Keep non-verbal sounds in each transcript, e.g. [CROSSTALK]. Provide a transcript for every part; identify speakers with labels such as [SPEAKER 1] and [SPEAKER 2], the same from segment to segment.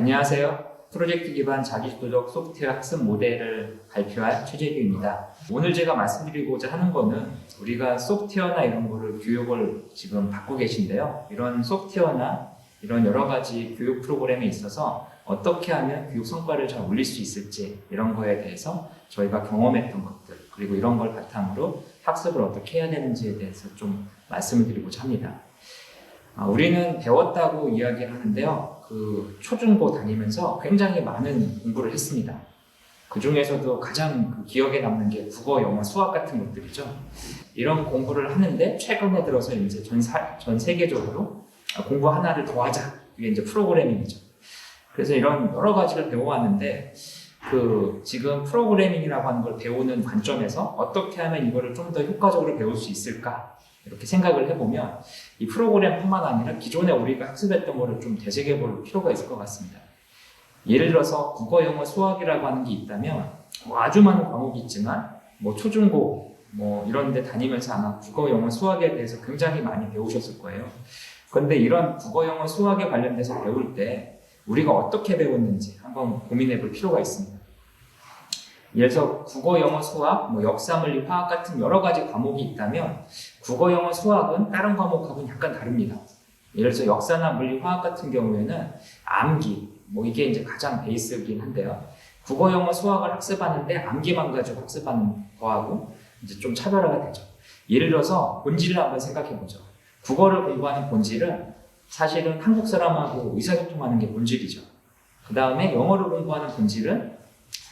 [SPEAKER 1] 네, 안녕하세요. 프로젝트 기반 자기도적 소프트웨어 학습 모델을 발표할 최재규입니다. 오늘 제가 말씀드리고자 하는 거는 우리가 소프트웨어나 이런 거를 교육을 지금 받고 계신데요. 이런 소프트웨어나 이런 여러 가지 교육 프로그램에 있어서 어떻게 하면 교육 성과를 잘 올릴 수 있을지 이런 거에 대해서 저희가 경험했던 것들 그리고 이런 걸 바탕으로 학습을 어떻게 해야 되는지에 대해서 좀 말씀을 드리고자 합니다. 아, 우리는 배웠다고 이야기를 하는데요. 그 초중고 다니면서 굉장히 많은 공부를 했습니다. 그 중에서도 가장 그 기억에 남는 게 국어, 영어, 수학 같은 것들이죠. 이런 공부를 하는데 최근에 들어서 이제 전, 사- 전 세계적으로 아, 공부 하나를 더 하자. 이게 이제 프로그래밍이죠. 그래서 이런 여러 가지를 배워왔는데 그 지금 프로그래밍이라고 하는 걸 배우는 관점에서 어떻게 하면 이거를 좀 더 효과적으로 배울 수 있을까 이렇게 생각을 해보면 이 프로그램뿐만 아니라 기존에 우리가 학습했던 거를 좀 되새겨 볼 필요가 있을 것 같습니다. 예를 들어서 국어, 영어, 수학이라고 하는 게 있다면 뭐 아주 많은 과목이 있지만 뭐 초중고 뭐 이런 데 다니면서 아마 국어, 영어, 수학에 대해서 굉장히 많이 배우셨을 거예요. 그런데 이런 국어, 영어, 수학에 관련돼서 배울 때 우리가 어떻게 배웠는지 한번 고민해 볼 필요가 있습니다. 들어서 국어, 영어, 수학, 뭐 역사, 물리, 화학 같은 여러 가지 과목이 있다면 국어, 영어, 수학은 다른 과목하고는 약간 다릅니다. 예를 들어서 역사나 물리, 화학 같은 경우에는 암기, 뭐 이게 이제 가장 베이스이긴 한데요. 국어, 영어, 수학을 학습하는데 암기만 가지고 학습하는 거하고 이제 좀 차별화가 되죠. 예를 들어서 본질을 한번 생각해 보죠. 국어를 공부하는 본질은 사실은 한국 사람하고 의사소통하는 게 본질이죠. 그 다음에 영어를 공부하는 본질은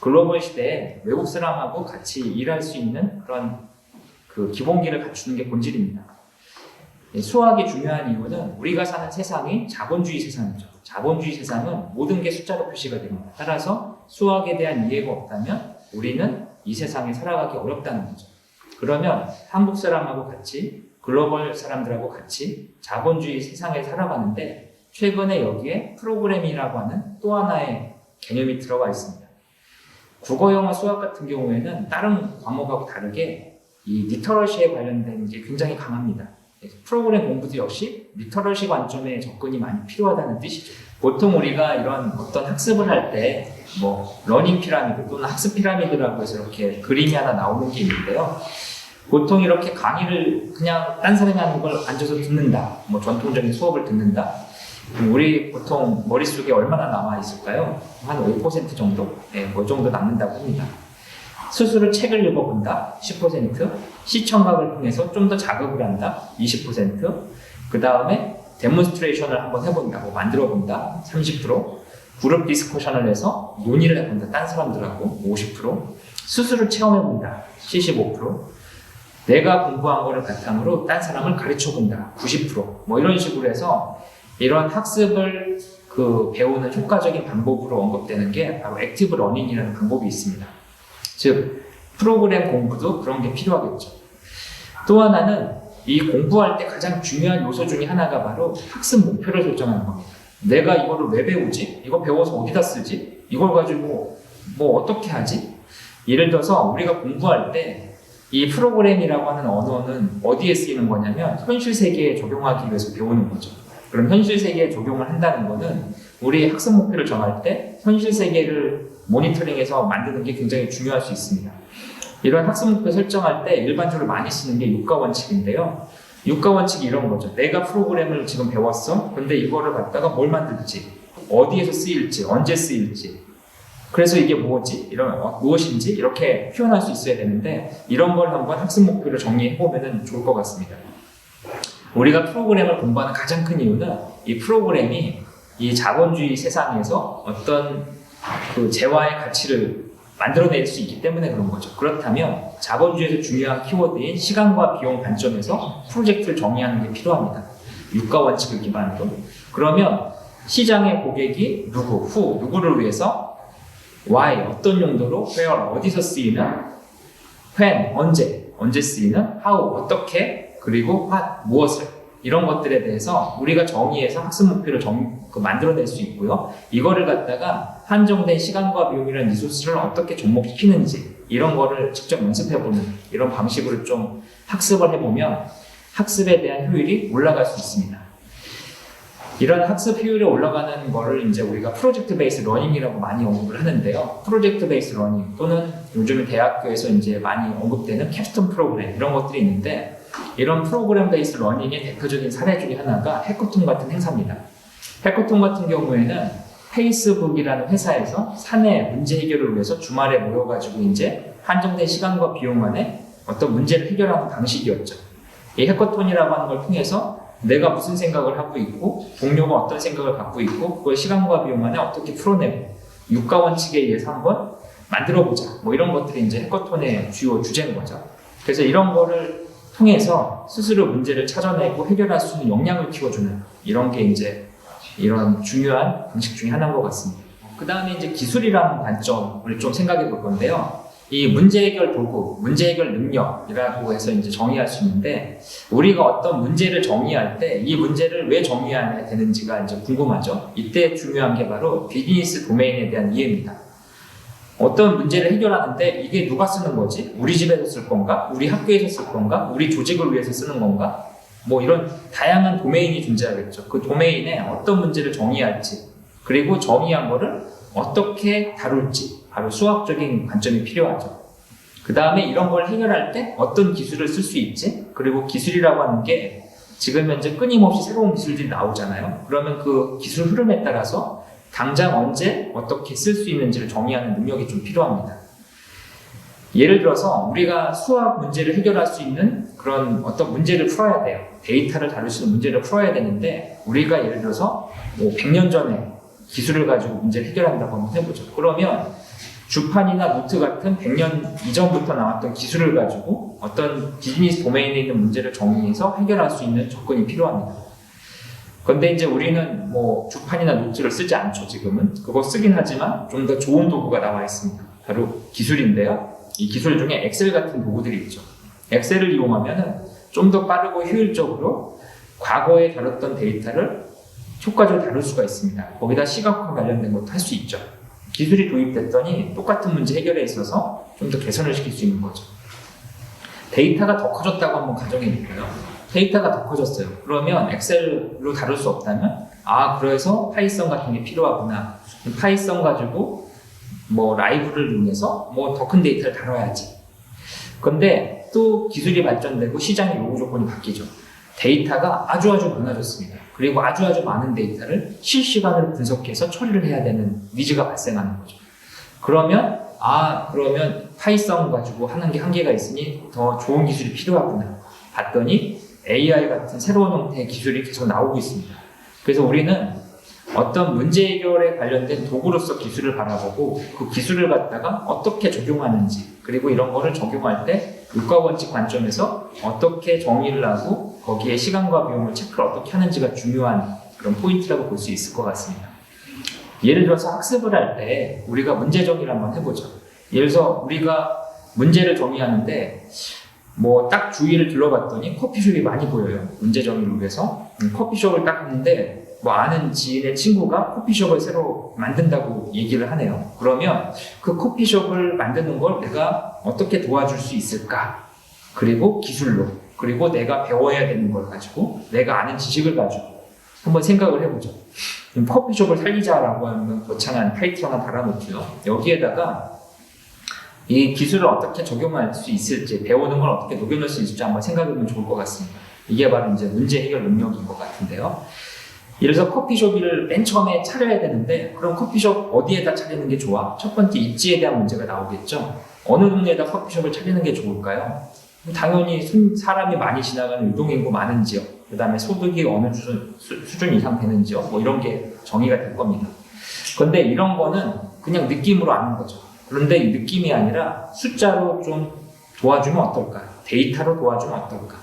[SPEAKER 1] 글로벌 시대에 외국 사람하고 같이 일할 수 있는 그런 그 기본기를 갖추는 게 본질입니다. 예, 수학이 중요한 이유는 우리가 사는 세상이 자본주의 세상이죠. 자본주의 세상은 모든 게 숫자로 표시가 됩니다. 따라서 수학에 대한 이해가 없다면 우리는 이 세상에 살아가기 어렵다는 거죠. 그러면 한국 사람하고 같이 글로벌 사람들하고 같이 자본주의 세상에 살아가는데 최근에 여기에 프로그램이라고 하는 또 하나의 개념이 들어가 있습니다. 국어, 영어, 수학 같은 경우에는 다른 과목하고 다르게 이 리터러시에 관련된 게 굉장히 강합니다. 프로그램 공부도 역시 리터러시 관점의 접근이 많이 필요하다는 뜻이죠. 보통 우리가 이런 어떤 학습을 할 때 뭐 러닝 피라미드 또는 학습 피라미드라고 해서 이렇게 그림이 하나 나오는 게 있는데요. 보통 이렇게 강의를 그냥 딴 사람이 하는 걸 앉아서 듣는다. 뭐 전통적인 수업을 듣는다. 우리 보통 머릿속에 얼마나 남아 있을까요? 한 5% 정도? 네, 그 정도 남는다고 합니다. 스스로 책을 읽어본다. 10%. 시청각을 통해서 좀 더 자극을 한다. 20%. 그 다음에 데몬스트레이션을 한번 해본다. 뭐 만들어 본다. 30%. 그룹 디스커션을 해서 논의를 해본다. 딴 사람들하고 50%. 스스로 체험해본다. 75%. 내가 공부한 거를 바탕으로 딴 사람을 가르쳐 본다. 90%. 뭐 이런 식으로 해서 이런 학습을 그 배우는 효과적인 방법으로 언급되는 게 바로 액티브 러닝이라는 방법이 있습니다. 즉 프로그램 공부도 그런 게 필요하겠죠. 또 하나는 이 공부할 때 가장 중요한 요소 중에 하나가 바로 학습 목표를 설정하는 겁니다. 내가 이거를 왜 배우지? 이거 배워서 어디다 쓰지? 이걸 가지고 뭐 어떻게 하지? 예를 들어서 우리가 공부할 때 이 프로그램이라고 하는 언어는 어디에 쓰이는 거냐면 현실 세계에 적용하기 위해서 배우는 거죠. 그럼 현실 세계에 적용을 한다는 거는 우리 학습 목표를 정할 때 현실 세계를 모니터링해서 만드는 게 굉장히 중요할 수 있습니다. 이런 학습 목표 설정할 때 일반적으로 많이 쓰는 게 육가 원칙인데요. 육가 원칙이 이런 거죠. 내가 프로그램을 지금 배웠어. 근데 이거를 갖다가 뭘 만들지, 어디에서 쓰일지, 언제 쓰일지. 그래서 이게 뭐지? 이런 어, 무엇인지 이렇게 표현할 수 있어야 되는데 이런 걸 한번 학습 목표를 정리해 보면 좋을 것 같습니다. 우리가 프로그램을 공부하는 가장 큰 이유는 이 프로그램이 이 자본주의 세상에서 어떤 그 재화의 가치를 만들어낼 수 있기 때문에 그런 거죠. 그렇다면 자본주의에서 중요한 키워드인 시간과 비용 관점에서 프로젝트를 정의하는 게 필요합니다. 유가 원칙을 기반으로. 그러면 시장의 고객이 누구, 후, 누구를 위해서 why, 어떤 용도로, where, 어디서 쓰이는, when, 언제, 언제 쓰이는, how, 어떻게, 그리고 what, 무엇을 이런 것들에 대해서 우리가 정의해서 학습 목표를 정, 그 만들어낼 수 있고요. 이거를 갖다가 한정된 시간과 비용이라는 리소스를 어떻게 접목시키는지 이런 거를 직접 연습해보는 이런 방식으로 좀 학습을 해보면 학습에 대한 효율이 올라갈 수 있습니다. 이런 학습 효율이 올라가는 거를 이제 우리가 프로젝트 베이스 러닝이라고 많이 언급을 하는데요. 프로젝트 베이스 러닝 또는 요즘 대학교에서 이제 많이 언급되는 캡스톤 프로그램 이런 것들이 있는데 이런 프로그램 베이스 러닝의 대표적인 사례 중에 하나가 해커톤 같은 행사입니다. 해커톤 같은 경우에는 페이스북이라는 회사에서 사내 문제 해결을 위해서 주말에 모여가지고 이제 한정된 시간과 비용 안에 어떤 문제를 해결하는 방식이었죠. 이 해커톤이라고 하는 걸 통해서 내가 무슨 생각을 하고 있고 동료가 어떤 생각을 갖고 있고 그걸 시간과 비용 안에 어떻게 풀어내고 육가 원칙에 의해서 한번 만들어 보자 뭐 이런 것들이 이제 해커톤의 주요 주제인 거죠. 그래서 이런 거를 통해서 스스로 문제를 찾아내고 해결할 수 있는 역량을 키워주는 이런 게 이제 이런 중요한 방식 중에 하나인 것 같습니다. 그 다음에 이제 기술이라는 관점을 좀 생각해 볼 건데요. 이 문제 해결 도구, 문제 해결 능력이라고 해서 이제 정의할 수 있는데 우리가 어떤 문제를 정의할 때 이 문제를 왜 정의해야 되는지가 이제 궁금하죠. 이때 중요한 게 바로 비즈니스 도메인에 대한 이해입니다. 어떤 문제를 해결하는데 이게 누가 쓰는 거지? 우리 집에서 쓸 건가? 우리 학교에서 쓸 건가? 우리 조직을 위해서 쓰는 건가? 뭐 이런 다양한 도메인이 존재하겠죠. 그 도메인에 어떤 문제를 정의할지 그리고 정의한 거를 어떻게 다룰지 바로 수학적인 관점이 필요하죠. 그 다음에 이런 걸 해결할 때 어떤 기술을 쓸 수 있지? 그리고 기술이라고 하는 게 지금 현재 끊임없이 새로운 기술들이 나오잖아요. 그러면 그 기술 흐름에 따라서 당장 언제 어떻게 쓸 수 있는지를 정의하는 능력이 좀 필요합니다. 예를 들어서 우리가 수학 문제를 해결할 수 있는 그런 어떤 문제를 풀어야 돼요. 데이터를 다룰 수 있는 문제를 풀어야 되는데 우리가 예를 들어서 뭐 100년 전에 기술을 가지고 문제를 해결한다고 한번 해보죠. 그러면 주판이나 노트 같은 100년 이전부터 나왔던 기술을 가지고 어떤 비즈니스 도메인에 있는 문제를 정의해서 해결할 수 있는 접근이 필요합니다. 근데 이제 우리는 뭐 주판이나 노트를 쓰지 않죠, 지금은. 그거 쓰긴 하지만 좀 더 좋은 도구가 나와 있습니다. 바로 기술인데요. 이 기술 중에 엑셀 같은 도구들이 있죠. 엑셀을 이용하면 좀 더 빠르고 효율적으로 과거에 다뤘던 데이터를 효과적으로 다룰 수가 있습니다. 거기다 시각화 관련된 것도 할 수 있죠. 기술이 도입됐더니 똑같은 문제 해결에 있어서 좀 더 개선을 시킬 수 있는 거죠. 데이터가 더 커졌다고 한번 가정해 볼까요? 데이터가 더 커졌어요. 그러면 엑셀로 다룰 수 없다면 아 그래서 파이썬 같은 게 필요하구나. 파이썬 가지고 뭐 라이브를 이용해서 뭐 더 큰 데이터를 다뤄야지. 근데 또 기술이 발전되고 시장의 요구 조건이 바뀌죠. 데이터가 아주 아주 많아졌습니다. 그리고 아주 아주 많은 데이터를 실시간으로 분석해서 처리를 해야 되는 니즈가 발생하는 거죠. 그러면 아 그러면 파이썬 가지고 하는 게 한계가 있으니 더 좋은 기술이 필요하구나. 봤더니 AI 같은 새로운 형태의 기술이 계속 나오고 있습니다. 그래서 우리는 어떤 문제 해결에 관련된 도구로서 기술을 바라보고 그 기술을 갖다가 어떻게 적용하는지 그리고 이런 거를 적용할 때 육가 원칙 관점에서 어떻게 정의를 하고 거기에 시간과 비용을 체크를 어떻게 하는지가 중요한 그런 포인트라고 볼 수 있을 것 같습니다. 예를 들어서 학습을 할 때 우리가 문제 정의를 한번 해보죠. 예를 들어서 우리가 문제를 정의하는데 뭐 딱 주위를 둘러봤더니 커피숍이 많이 보여요. 문제 정의를 위해서 음, 커피숍을 딱 했는데 뭐 아는 지인의 친구가 커피숍을 새로 만든다고 얘기를 하네요. 그러면 그 커피숍을 만드는 걸 내가 어떻게 도와줄 수 있을까? 그리고 기술로 그리고 내가 배워야 되는 걸 가지고 내가 아는 지식을 가지고 한번 생각을 해보죠. 그럼 커피숍을 살리자라고 하는 거창한 타이틀 하나 달아놓고요. 여기에다가 이 기술을 어떻게 적용할 수 있을지 배우는 걸 어떻게 녹여낼 수 있을지 한번 생각해보면 좋을 것 같습니다. 이게 바로 이제 문제 해결 능력인 것 같은데요. 예를 들어서 커피숍을 맨 처음에 차려야 되는데 그럼 커피숍 어디에다 차리는 게 좋아? 첫 번째 입지에 대한 문제가 나오겠죠. 어느 동네에다 커피숍을 차리는 게 좋을까요? 당연히 순- 사람이 많이 지나가는 유동인구 많은 지역, 그 다음에 소득이 어느 수준, 수, 수준 이상 되는 지역, 뭐 이런 게 정의가 될 겁니다. 그런데 이런 거는 그냥 느낌으로 아는 거죠. 그런데 이 느낌이 아니라 숫자로 좀 도와주면 어떨까? 데이터로 도와주면 어떨까?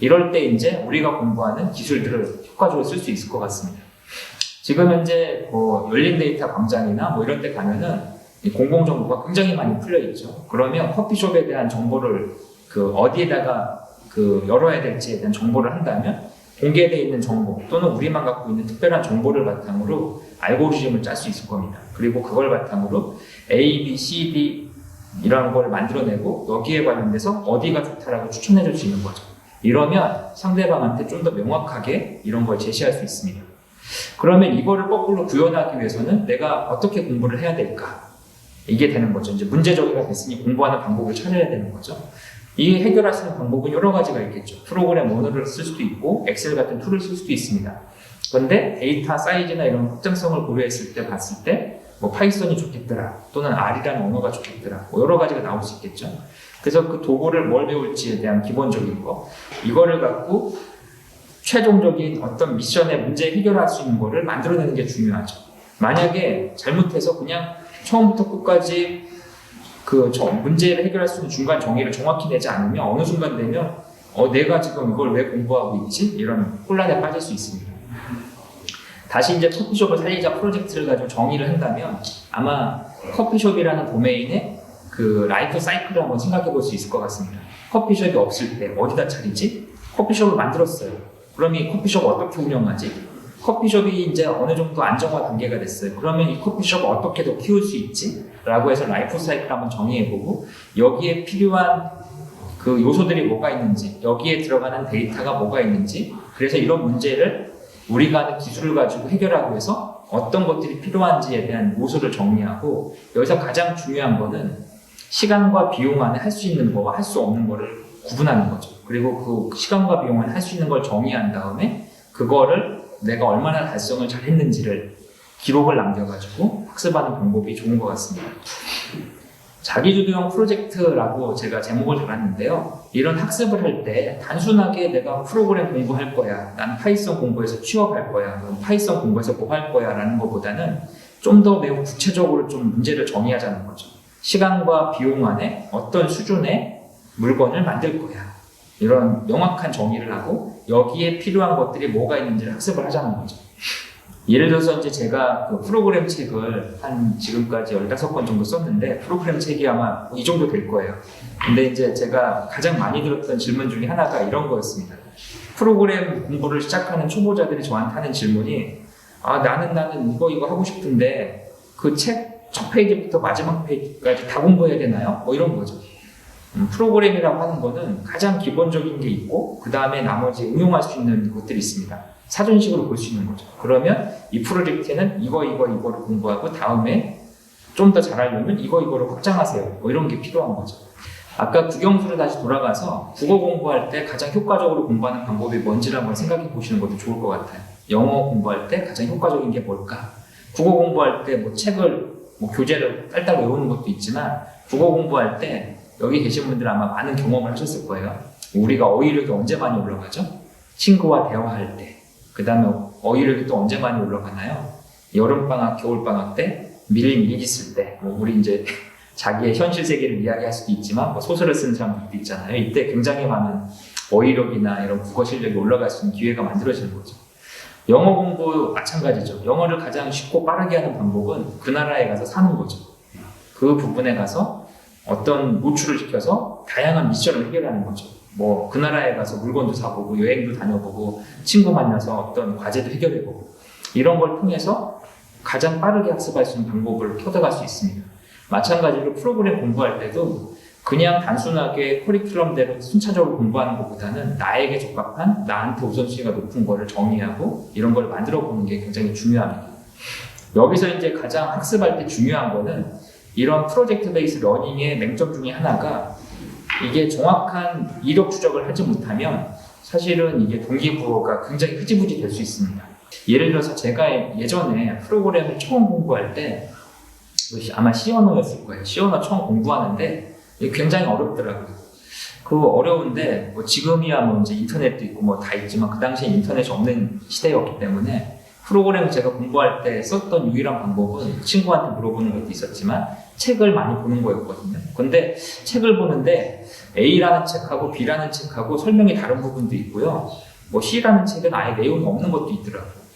[SPEAKER 1] 이럴 때 이제 우리가 공부하는 기술들을 효과적으로 쓸 수 있을 것 같습니다. 지금 현재 뭐 열린 데이터 광장이나 뭐 이런 데 가면은 이 공공정보가 굉장히 많이 풀려 있죠. 그러면 커피숍에 대한 정보를 그 어디에다가 그 열어야 될지에 대한 정보를 한다면 공개되어 있는 정보 또는 우리만 갖고 있는 특별한 정보를 바탕으로 알고리즘을 짤 수 있을 겁니다. 그리고 그걸 바탕으로 A, B, C, D 이런 걸 만들어내고 여기에 관련돼서 어디가 좋다라고 추천해 줄 수 있는 거죠. 이러면 상대방한테 좀 더 명확하게 이런 걸 제시할 수 있습니다. 그러면 이거를 거꾸로 구현하기 위해서는 내가 어떻게 공부를 해야 될까? 이게 되는 거죠. 이제 문제 적기가 됐으니 공부하는 방법을 찾아야 되는 거죠. 이 해결할 수 있는 방법은 여러 가지가 있겠죠. 프로그램 언어를 쓸 수도 있고 엑셀 같은 툴을 쓸 수도 있습니다. 그런데 데이터 사이즈나 이런 확장성을 고려했을 때 봤을 때 뭐 파이썬이 좋겠더라 또는 R이라는 언어가 좋겠더라 뭐 여러 가지가 나올 수 있겠죠. 그래서 그 도구를 뭘 배울지에 대한 기본적인 거 이거를 갖고 최종적인 어떤 미션의 문제 해결할 수 있는 거를 만들어내는 게 중요하죠. 만약에 잘못해서 그냥 처음부터 끝까지 그 저- 문제를 해결할 수 있는 중간 정의를 정확히 내지 않으면 어느 순간 되면 어 내가 지금 이걸 왜 공부하고 있지 이런 혼란에 빠질 수 있습니다. 다시 이제 커피숍을 살리자 프로젝트를 가지고 정의를 한다면 아마 커피숍이라는 도메인의 그 라이프 사이클을 한번 생각해 볼 수 있을 것 같습니다. 커피숍이 없을 때 어디다 차리지? 커피숍을 만들었어요. 그럼 이 커피숍 어떻게 운영하지? 커피숍이 이제 어느 정도 안정화 단계가 됐어요. 그러면 이 커피숍을 어떻게 더 키울 수 있지? 라고 해서 라이프 사이클 한번 정의해보고 여기에 필요한 그 요소들이 뭐가 있는지 여기에 들어가는 데이터가 뭐가 있는지 그래서 이런 문제를 우리가 하는 기술을 가지고 해결하기 위해서 어떤 것들이 필요한지에 대한 요소를 정리하고 여기서 가장 중요한 거는 시간과 비용 안에 할 수 있는 거와 할 수 없는 거를 구분하는 거죠. 그리고 그 시간과 비용 안에 할 수 있는 걸 정의한 다음에 그거를 내가 얼마나 달성을 잘 했는지를 기록을 남겨가지고 학습하는 방법이 좋은 것 같습니다. 자기주도형 프로젝트라고 제가 제목을 달았는데요. 이런 학습을 할 때 단순하게 내가 프로그램 공부할 거야, 나는 파이썬 공부해서 취업할 거야, 파이썬 공부해서 뭐 할 거야 라는 것보다는 좀 더 매우 구체적으로 좀 문제를 정의하자는 거죠. 시간과 비용 안에 어떤 수준의 물건을 만들 거야. 이런 명확한 정의를 하고 여기에 필요한 것들이 뭐가 있는지를 학습을 하자는 거죠. 예를 들어서 이제 제가 그 프로그램 책을 한 지금까지 15권 정도 썼는데 프로그램 책이 아마 이 정도 될 거예요. 근데 이제 제가 가장 많이 들었던 질문 중에 하나가 이런 거였습니다. 프로그램 공부를 시작하는 초보자들이 저한테 하는 질문이 아 나는 나는 이거 이거 하고 싶은데 그 책 첫 페이지부터 마지막 페이지까지 다 공부해야 되나요? 뭐 이런 거죠. 음, 프로그램이라고 하는 거는 가장 기본적인 게 있고 그 다음에 나머지 응용할 수 있는 것들이 있습니다. 사전식으로 볼 수 있는 거죠. 그러면 이 프로젝트는 이거 이거 이거를 공부하고 다음에 좀 더 잘하려면 이거 이거를 확장하세요. 뭐 이런 게 필요한 거죠. 아까 국영수로 다시 돌아가서 국어 공부할 때 가장 효과적으로 공부하는 방법이 뭔지를 한번 생각해 보시는 것도 좋을 것 같아요. 영어 공부할 때 가장 효과적인 게 뭘까? 국어 공부할 때 뭐 책을 뭐 교재를 딸딸 외우는 것도 있지만 국어 공부할 때 여기 계신 분들 아마 많은 경험을 하셨을 거예요. 우리가 어휘력이 언제 많이 올라가죠? 친구와 대화할 때. 그 다음에 어휘력이 또 언제 많이 올라가나요? 여름방학, 겨울방학 때, 미리 미리 있을 때. 뭐 우리 이제 [LAUGHS] 자기의 현실 세계를 이야기할 수도 있지만 뭐 소설을 쓰는 사람들도 있잖아요. 이때 굉장히 많은 어휘력이나 이런 국어 실력이 올라갈 수 있는 기회가 만들어지는 거죠. 영어 공부 마찬가지죠. 영어를 가장 쉽고 빠르게 하는 방법은 그 나라에 가서 사는 거죠. 그 부분에 가서 어떤 노출을 시켜서 다양한 미션을 해결하는 거죠. 뭐 그 나라에 가서 물건도 사보고 여행도 다녀보고 친구 만나서 어떤 과제도 해결해보고 이런 걸 통해서 가장 빠르게 학습할 수 있는 방법을 켜다갈 수 있습니다. 마찬가지로 프로그램 공부할 때도 그냥 단순하게 커리큘럼대로 순차적으로 공부하는 것보다는 나에게 적합한 나한테 우선순위가 높은 거를 정의하고 이런 걸 만들어 보는 게 굉장히 중요합니다. 여기서 이제 가장 학습할 때 중요한 거는 이런 프로젝트 베이스 러닝의 맹점 중에 하나가 이게 정확한 이력 추적을 하지 못하면 사실은 이게 동기부여가 굉장히 흐지부지 될 수 있습니다. 예를 들어서 제가 예전에 프로그램을 처음 공부할 때 아마 시언어였을 거예요. 시언어 처음 공부하는데 굉장히 어렵더라고요. 그 어려운데 뭐 지금이야 뭐 이제 인터넷도 있고 뭐 다 있지만 그 당시에 인터넷이 없는 시대였기 때문에 프로그램 제가 공부할 때 썼던 유일한 방법은 친구한테 물어보는 것도 있었지만 책을 많이 보는 거였거든요. 근데 책을 보는데 A라는 책하고 B라는 책하고 설명이 다른 부분도 있고요. 뭐 C라는 책은 아예 내용이 없는 것도 있더라고요.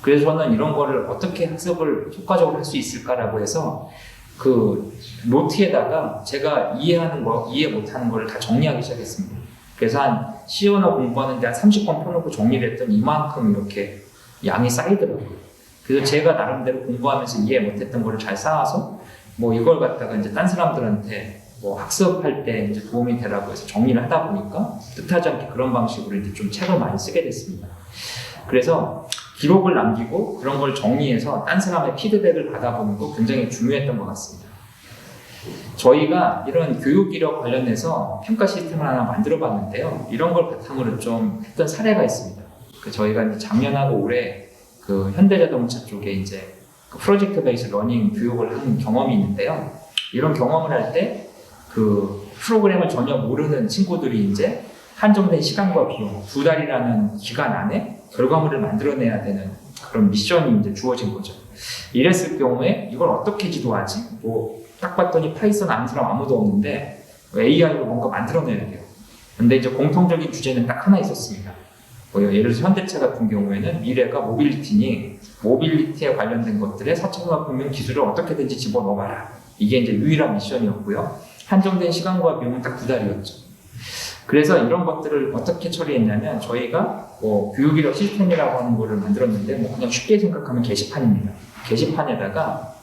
[SPEAKER 1] 그래서 저는 이런 거를 어떻게 학습을 효과적으로 할 수 있을까라고 해서 그 노트에다가 제가 이해하는 거, 이해 못하는 거를 다 정리하기 시작했습니다. 그래서 한 시언어 공부하는데 한 30권 펴놓고 정리를 했더니 이만큼 이렇게 양이 쌓이더라고요. 그래서 제가 나름대로 공부하면서 이해 못했던 거를 잘 쌓아서 뭐 이걸 갖다가 이제 딴 사람들한테 뭐 학습할 때 이제 도움이 되라고 해서 정리를 하다 보니까 뜻하지 않게 그런 방식으로 이제 좀 책을 많이 쓰게 됐습니다. 그래서 기록을 남기고 그런 걸 정리해서 딴 사람의 피드백을 받아보는 거 굉장히 중요했던 것 같습니다. 저희가 이런 교육 이력 관련해서 평가 시스템을 하나 만들어 봤는데요. 이런 걸 바탕으로 좀 했던 사례가 있습니다. 그 저희가 이제 작년하고 올해 그 현대자동차 쪽에 이제 그 프로젝트 베이스 러닝 교육을 한 경험이 있는데요. 이런 경험을 할 때 그 프로그램을 전혀 모르는 친구들이 이제 한정된 시간과 비용, 두 달이라는 기간 안에 결과물을 만들어내야 되는 그런 미션이 이제 주어진 거죠. 이랬을 경우에 이걸 어떻게 지도하지? 뭐, 딱 봤더니 파이썬 아는 사람 아무도 없는데 AI로 뭔가 만들어내야 돼요. 근데 이제 공통적인 주제는 딱 하나 있었습니다. 뭐 예를 들어서 현대차 같은 경우에는 미래가 모빌리티니 모빌리티에 관련된 것들의 4천만 평면 기술을 어떻게든지 집어넣어봐라. 이게 이제 유일한 미션이었고요. 한정된 시간과 비용은 딱 두 달이었죠. 그래서 이런 것들을 어떻게 처리했냐면 저희가 뭐 교육이력 시스템이라고 하는 거를 만들었는데 뭐 그냥 쉽게 생각하면 게시판입니다. 게시판에다가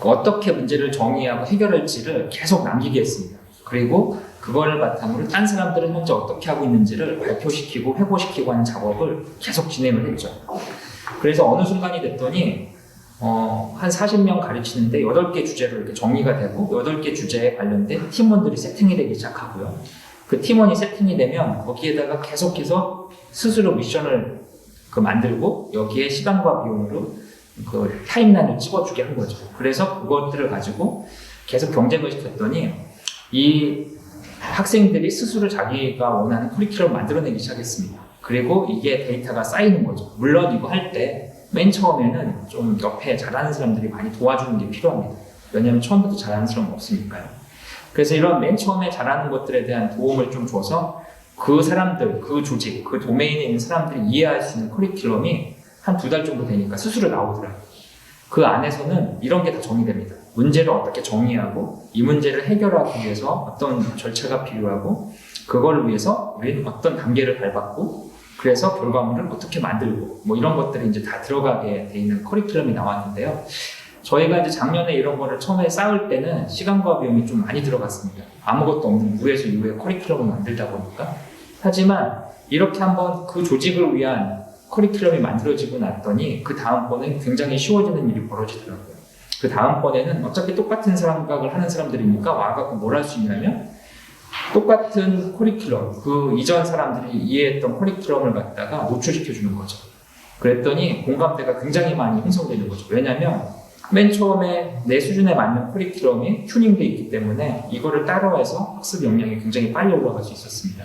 [SPEAKER 1] 어떻게 문제를 정의하고 해결할지를 계속 남기게 했습니다. 그리고 그거를 바탕으로 딴 사람들은 현재 어떻게 하고 있는지를 발표시키고 회고시키고 하는 작업을 계속 진행을 했죠. 그래서 어느 순간이 됐더니 어, 한 40명 가르치는데 8개 주제로 이렇게 정리가 되고 8개 주제에 관련된 팀원들이 세팅이 되기 시작하고요. 그 팀원이 세팅이 되면 거기에다가 계속해서 스스로 미션을 그 만들고 여기에 시간과 비용으로 그 타임라인을 찍어주게 한 거죠. 그래서 그것들을 가지고 계속 경쟁을 시켰더니 이 학생들이 스스로 자기가 원하는 커리큘럼을 만들어내기 시작했습니다. 그리고 이게 데이터가 쌓이는 거죠. 물론 이거 할 때 맨 처음에는 좀 옆에 잘하는 사람들이 많이 도와주는 게 필요합니다. 왜냐하면 처음부터 잘하는 사람은 없으니까요. 그래서 이런 맨 처음에 잘하는 것들에 대한 도움을 좀 줘서 그 사람들, 그 조직, 그 도메인에 있는 사람들이 이해할 수 있는 커리큘럼이 한 두 달 정도 되니까 스스로 나오더라고요. 그 안에서는 이런 게 다 정의됩니다. 문제를 어떻게 정의하고 이 문제를 해결하기 위해서 어떤 절차가 필요하고 그걸 위해서 우리는 어떤 단계를 밟았고 그래서 결과물을 어떻게 만들고 뭐 이런 것들이 이제 다 들어가게 돼 있는 커리큘럼이 나왔는데요. 저희가 이제 작년에 이런 거를 처음에 쌓을 때는 시간과 비용이 좀 많이 들어갔습니다. 아무것도 없는 무에서 이후에 커리큘럼을 만들다 보니까. 하지만 이렇게 한번 그 조직을 위한 커리큘럼이 만들어지고 났더니 그 다음번엔 굉장히 쉬워지는 일이 벌어지더라고요. 그 다음번에는 어차피 똑같은 생각을 하는 사람들이니까 와갖고 뭘 할 수 있냐면 똑같은 커리큘럼, 그 이전 사람들이 이해했던 커리큘럼을 갖다가 노출시켜 주는 거죠. 그랬더니 공감대가 굉장히 많이 형성되는 거죠. 왜냐하면 맨 처음에 내 수준에 맞는 커리큘럼이 튜닝돼 있기 때문에 이거를 따라해서 학습 역량이 굉장히 빨리 올라갈 수 있었습니다.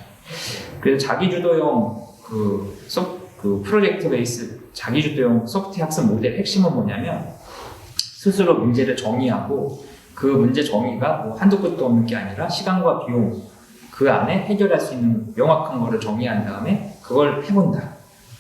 [SPEAKER 1] 그래서 자기주도형 그, 소, 그 프로젝트 베이스 자기주도형 소프트웨어 학습 모델 핵심은 뭐냐면 스스로 문제를 정의하고 그 문제 정의가 뭐 한두 끝도 없는 게 아니라 시간과 비용 그 안에 해결할 수 있는 명확한 거를 정의한 다음에 그걸 해본다.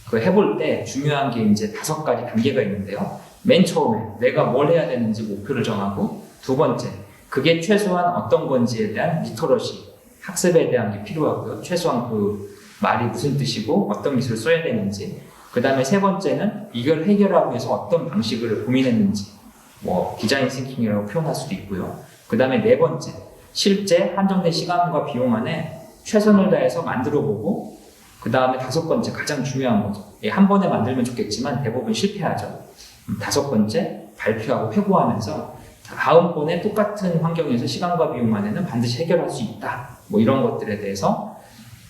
[SPEAKER 1] 그 해볼 때 중요한 게 이제 다섯 가지 단계가 있는데요. 맨 처음에 내가 뭘 해야 되는지 목표를 정하고 두 번째 그게 최소한 어떤 건지에 대한 리터러시 학습에 대한 게 필요하고요. 최소한 그 말이 무슨 뜻이고 어떤 기술을 써야 되는지 그 다음에 세 번째는 이걸 해결하기 위해서 어떤 방식을 고민했는지 뭐 디자인 싱킹이라고 표현할 수도 있고요. 그 다음에 네 번째 실제 한정된 시간과 비용 안에 최선을 다해서 만들어보고 그 다음에 다섯 번째 가장 중요한 거죠. 예, 한 번에 만들면 좋겠지만 대부분 실패하죠. 음, 다섯 번째 발표하고 회고하면서 다음번에 똑같은 환경에서 시간과 비용 안에는 반드시 해결할 수 있다. 뭐 이런 것들에 대해서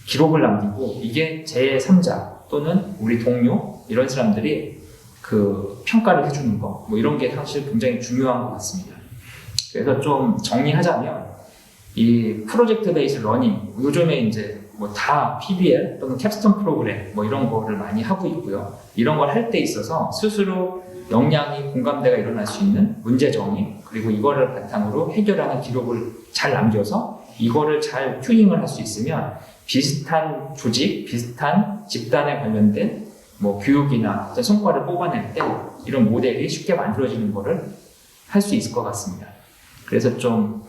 [SPEAKER 1] 기록을 남기고 이게 제 3자 또는 우리 동료 이런 사람들이 그 평가를 해주는 거 뭐 이런 게 사실 굉장히 중요한 것 같습니다. 그래서 좀 정리하자면 이 프로젝트 베이스 러닝 요즘에 이제 뭐 다 PBL 또는 캡스톤 프로그램 뭐 이런 거를 많이 하고 있고요. 이런 걸 할 때 있어서 스스로 역량이 공감대가 일어날 수 있는 문제 정의 그리고 이거를 바탕으로 해결하는 기록을 잘 남겨서 이거를 잘 튜닝을 할 수 있으면 비슷한 조직, 비슷한 집단에 관련된 뭐 교육이나 성과를 뽑아낼 때 이런 모델이 쉽게 만들어지는 거를 할 수 있을 것 같습니다. 그래서 좀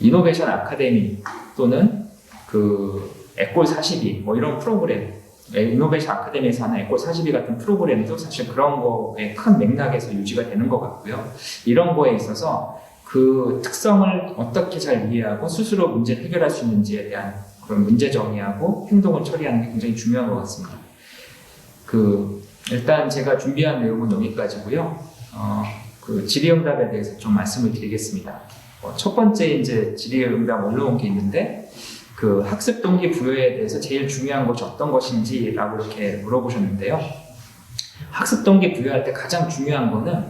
[SPEAKER 1] 이노베이션 아카데미 또는 그 에꼴 42 뭐 이런 프로그램 이노베이션 아카데미에서 하는 에꼴 42 같은 프로그램도 사실 그런 거에 큰 맥락에서 유지가 되는 것 같고요. 이런 거에 있어서 그 특성을 어떻게 잘 이해하고 스스로 문제를 해결할 수 있는지에 대한 그런 문제 정의하고 행동을 처리하는 게 굉장히 중요한 것 같습니다. 그 일단 제가 준비한 내용은 여기까지고요. 어, 그 질의응답에 대해서 좀 말씀을 드리겠습니다. 어, 첫 번째 이제 질의응답 올라온 게 있는데 그 학습 동기 부여에 대해서 제일 중요한 것이 어떤 것인지라고 이렇게 물어보셨는데요. 학습 동기 부여할 때 가장 중요한 거는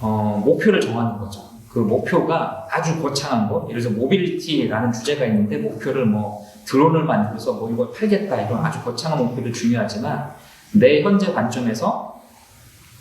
[SPEAKER 1] 어, 목표를 정하는 거죠. 그 목표가 아주 거창한 거, 예를 들어서 모빌리티라는 주제가 있는데 목표를 뭐 드론을 만들어서 뭐 이걸 팔겠다 이런 아주 거창한 목표도 중요하지만 내 현재 관점에서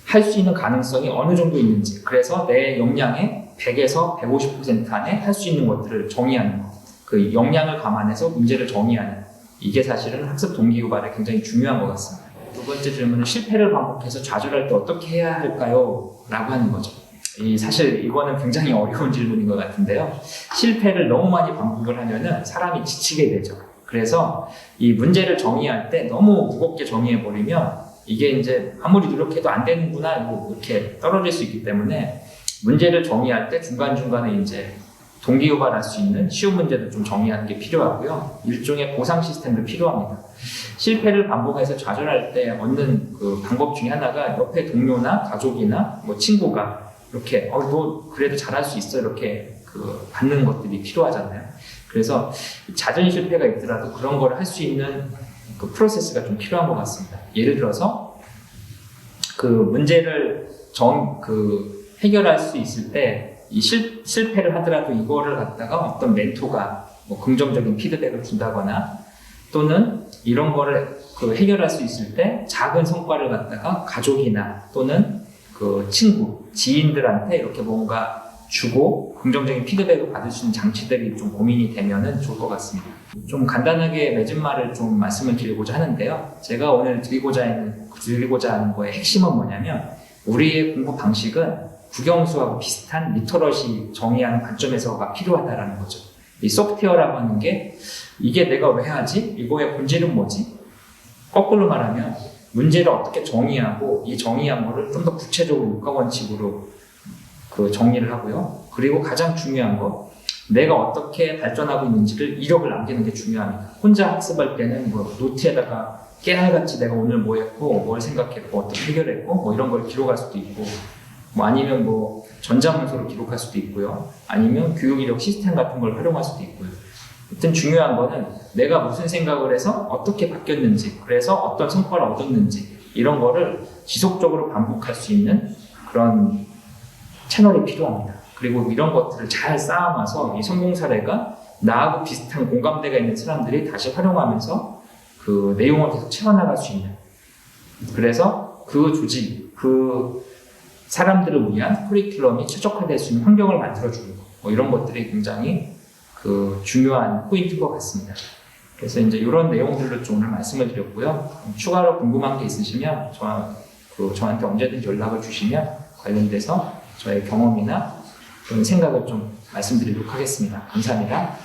[SPEAKER 1] 할 수 있는 가능성이 어느 정도 있는지 그래서 내 역량의 100에서 150% 안에 할 수 있는 것들을 정의하는 것. 그 역량을 감안해서 문제를 정의하는 이게 사실은 학습 동기 유발에 굉장히 중요한 것 같습니다. 두 번째 질문은 실패를 반복해서 좌절할 때 어떻게 해야 할까요? 라고 하는 거죠. 이 사실 이거는 굉장히 어려운 질문인 것 같은데요. 실패를 너무 많이 반복을 하면은 사람이 지치게 되죠. 그래서 이 문제를 정의할 때 너무 무겁게 정의해 버리면 이게 이제 아무리 노력해도 안 되는구나 뭐 이렇게 떨어질 수 있기 때문에 문제를 정의할 때 중간 중간에 이제 동기유발할 수 있는 쉬운 문제도 좀 정의하는 게 필요하고요. 일종의 보상 시스템도 필요합니다. 실패를 반복해서 좌절할 때 얻는 그 방법 중에 하나가 옆에 동료나 가족이나 뭐 친구가 이렇게 어 너 그래도 잘할 수 있어 이렇게 그 받는 것들이 필요하잖아요. 그래서 잦은 실패가 있더라도 그런 걸 할 수 있는 그 프로세스가 좀 필요한 것 같습니다. 예를 들어서 그 문제를 정 그 해결할 수 있을 때 이 실패를 하더라도 이거를 갖다가 어떤 멘토가 뭐 긍정적인 피드백을 준다거나 또는 이런 거를 그 해결할 수 있을 때 작은 성과를 갖다가 가족이나 또는 그 친구, 지인들한테 이렇게 뭔가 주고 긍정적인 피드백을 받을 수 있는 장치들이 좀 고민이 되면은 좋을 것 같습니다. 좀 간단하게 맺은 말을 좀 말씀을 드리고자 하는데요. 제가 오늘 드리고자 하는, 드리고자 하는 거의 핵심은 뭐냐면 우리의 공부 방식은 국영수하고 비슷한 리터러시 정의하는 관점에서가 필요하다라는 거죠. 이 소프트웨어라고 하는 게 이게 내가 왜 하지? 이거의 본질은 뭐지? 거꾸로 말하면 문제를 어떻게 정의하고 이 정의한 거를 좀 더 구체적으로 육가 원칙으로 그 정리를 하고요. 그리고 가장 중요한 거 내가 어떻게 발전하고 있는지를 이력을 남기는 게 중요합니다. 혼자 학습할 때는 뭐 노트에다가 깨알같이 내가 오늘 뭐 했고 뭘 생각했고 어떻게 해결했고 뭐 이런 걸 기록할 수도 있고 뭐 아니면 뭐 전자문서로 기록할 수도 있고요. 아니면 교육 이력 시스템 같은 걸 활용할 수도 있고요. 하여튼 중요한 거는 내가 무슨 생각을 해서 어떻게 바뀌었는지, 그래서 어떤 성과를 얻었는지, 이런 거를 지속적으로 반복할 수 있는 그런 채널이 필요합니다. 그리고 이런 것들을 잘 쌓아놔서 이 성공 사례가 나하고 비슷한 공감대가 있는 사람들이 다시 활용하면서 그 내용을 계속 채워나갈 수 있는. 그래서 그 조직, 그 사람들을 위한 커리큘럼이 최적화될 수 있는 환경을 만들어주는 거. 뭐 이런 것들이 굉장히 그 중요한 포인트인 것 같습니다. 그래서 이제 이런 내용들로 좀 오늘 말씀을 드렸고요. 추가로 궁금한 게 있으시면 저, 그 저한테 언제든지 연락을 주시면 관련돼서 저의 경험이나 그런 생각을 좀 말씀드리도록 하겠습니다. 감사합니다.